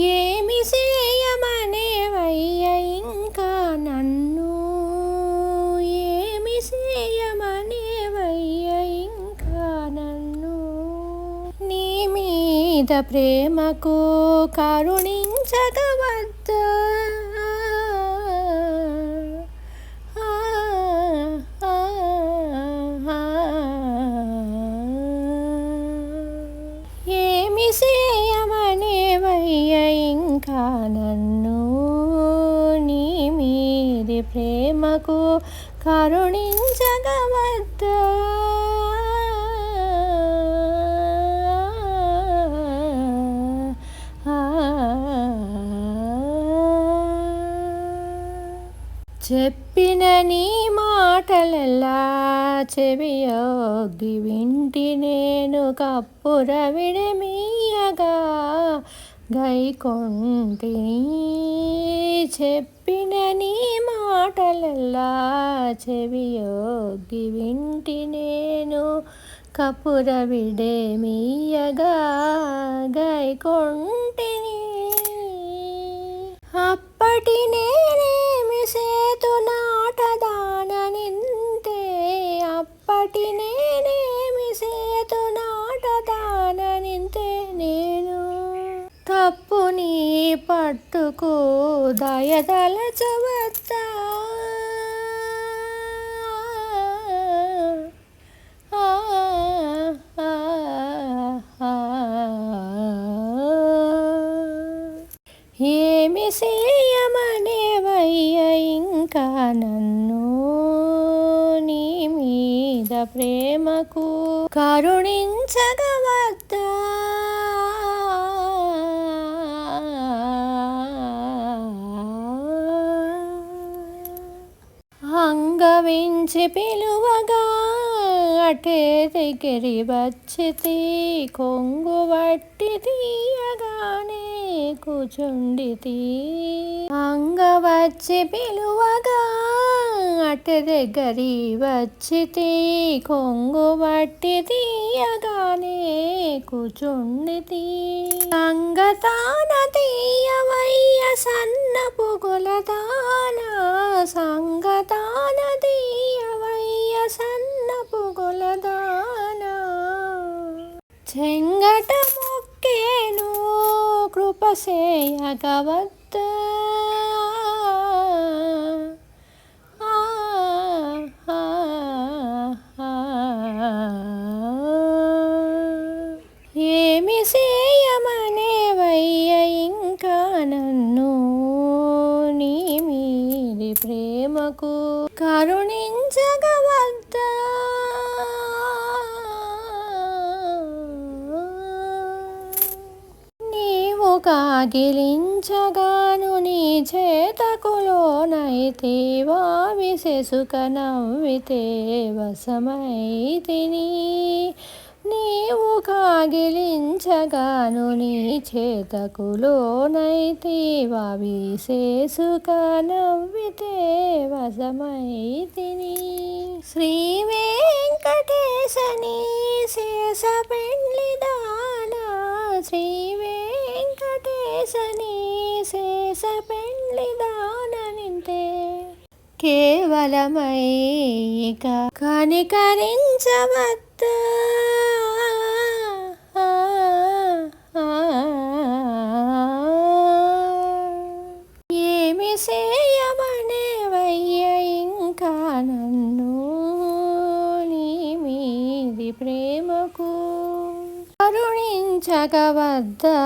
ఏమి చేయమనేవయ్య ఇంకా నన్ను. ఏమి చేయమనేవయ్య ఇంకా నన్ను. నీ మీద ప్రేమకు కరుణించగవద్దా మాకు కరుణించగవద్దా. చెప్పిన నీ మాటలెల్లా చెవియోగి వింటి నేను కప్పుర విడమీ. గైకొంటిని చెప్పిన నీ మాటలెల్లా చెవియోగి వింటి నేను కపుర విడేమీయగా గైకొంటిని. అప్పటి నేనేమి సేతు నాటదాననింతే అప్పటి నే పట్టుకు దయదలచవద్దా చవత్త ఆ, ఆ, ఆ. ఏమి చేయమనేవయ్య ఇంకా నన్ను? నీ మీద ప్రేమకు కరుణించగవద్దా భావించి పిలువగా అటే దగ్గరి వచ్చితి కొంగు వట్టి తీయగానే కూచుండితి అంగ వచ్చి పిలువగా అటే దగ్గరి వచ్చితి కొంగు వట్టి తీయగానే కూచుండితి సంగతాన తీయవయ్య సన్న పుగుల దానా సంగతాన చెంగట మొక్కేను కృపసేయగవద్ద ఏమి చేయమనేవయ్య ఇంకా నన్ను? నీ మీది ప్రేమకు కరుణించగవద్దా. అఖిలించగాను నీ చేతకులోనైతే విశేసుక నవ్వితే వశమైతిని. నీవు కాగిలించగాను నీ చేతకులోనైతే విశేసుక నవ్వితే వశమైతిని. శ్రీ వెంకటేశని శేష పెళ్ళి శేష పెండ్లిదాననింతే కేవలమైక కనికరించవద్ద. ఏమి చేయమనేవయ్య ఇంకా నన్ను నీ మీది ప్రేమకు కరుణించగవద్దా.